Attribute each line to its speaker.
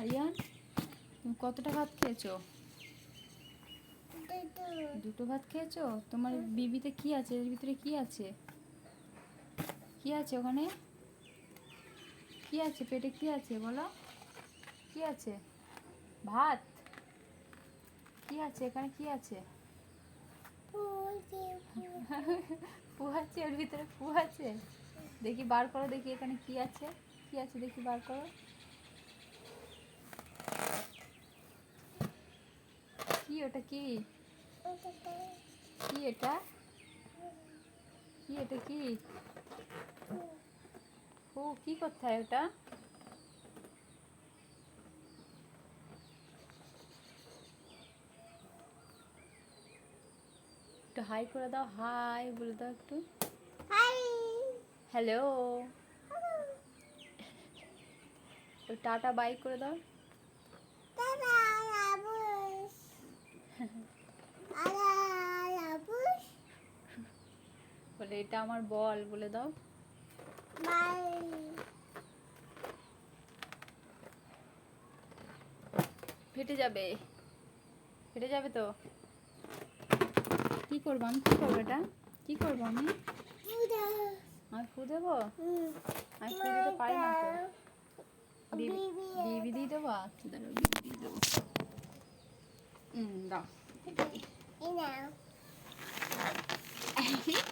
Speaker 1: আরিয়ান, তুমি কতটা ভাত খেয়েছো? দুটো ভাত খেয়েছো? তোমার বিবিতে কি আছে? এর ভিতরে কি আছে? কি আছে ওখানে? কি আছে? পেটে কি আছে? বলো। কি আছে? ভাত? কি আছে? এখানে কি আছে? ফু আছে, ওর ভিতরে ফু আছে। দেখি বার করো, দেখি এখানে কি আছে। কি আছে দেখি বার করো। ওটা কি? কি এটা? কি এটা কি? ও কি করতে হয় ওটা? একটু হাই করে দাও হাই বলে দাও একটু। হ্যালো। টাটা বাই করে দাও। বলে, এটা আমার বল, বলে দাও। ফেটে যাবে। ফেটে যাবে তো? কি করব আমি? কি করব এটা? কি করব আমি? আমি ফু দেবো? আমি ফু দিতে পারি না বিবি দিয়ে দেবো? দাঁড়াও বিবি দিয়ে দেবো। হুম দাও।